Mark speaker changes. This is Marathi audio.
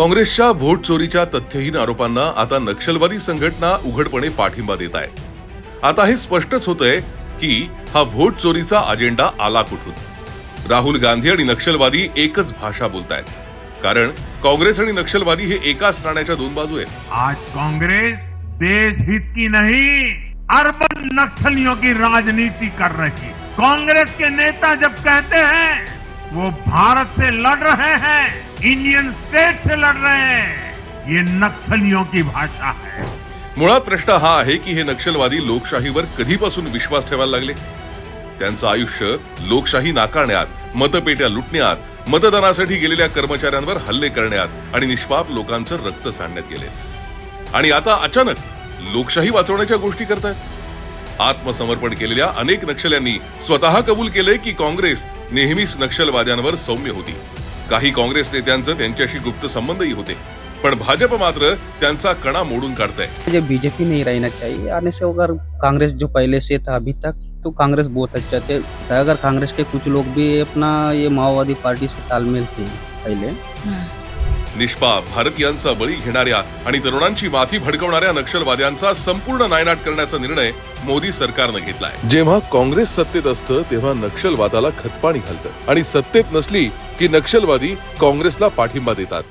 Speaker 1: काँग्रेसच्या व्होट चोरीच्या तथ्यहीन आरोपांना आता नक्षलवादी संघटना उघडपणे पाठिंबा देत आहे. आता हे स्पष्टच होतंय की हा व्होट चोरीचा अजेंडा आला कुठून? राहुल गांधी आणि नक्षलवादी एकच भाषा बोलतायत. कारण काँग्रेस आणि नक्षलवादी हे एकाच नाण्याच्या दोन बाजू आहेत.
Speaker 2: आज काँग्रेस देश हित की नहीं अर्बन नक्सलियों की राजनीति कर रही कांग्रेस के नेता जब कहते हैं वो भारत से लड़ रहे हैं। इंडियन स्टेट से लड़ रहे हैं। ये नक्सलियों की भाषा है।
Speaker 1: मुळात प्रश्न हा आहे की हे नक्षलवादी लोकशाहीवर कधीपासून विश्वास ठेवायला लागले? त्यांचं आयुष्य लोकशाही नाकारण्यात मतपेट्या लुटण्यात मतदानासाठी गेलेल्या कर्मचाऱ्यांवर हल्ले करण्यात आणि निष्पाप लोकांचं रक्त सांडण्यात गेले. आणि आता अचानक लोकशाही वाचवण्याच्या गोष्टी करतायत. आत्मसमर्पण केलेल्या अनेक नक्षल्यांनी स्वतः कबूल केले की काँग्रेस नेहमीच नक्षलवाद्यांवर सौम्य होती. काही काँग्रेस नेत्यांचं त्यांच्याशी गुप्त संबंधही होते. पण भाजप मात्र त्यांचा कणा मोडून काढतंय.
Speaker 3: मुझे बीजेपी नहीं रहना चाहिए आने से अगर कांग्रेस जो पहले से था अभी तक तो कांग्रेस बहुत अच्छा थे अगर कांग्रेस के कुछ लोग भी अपना ये माओवादी पार्टी से तालमेल थे पहले
Speaker 1: निष्पाप भारतीयांचा बळी घेणाऱ्या आणि तरुणांची माथी भडकवणाऱ्या नक्षलवाद्यांचा संपूर्ण नायनाट करण्याचा निर्णय मोदी सरकारनं घेतलाय. जेव्हा काँग्रेस सत्तेत असतं तेव्हा नक्षलवादाला खतपाणी घालतं. आणि सत्तेत नसली की नक्षलवादी काँग्रेसला पाठिंबा देतात.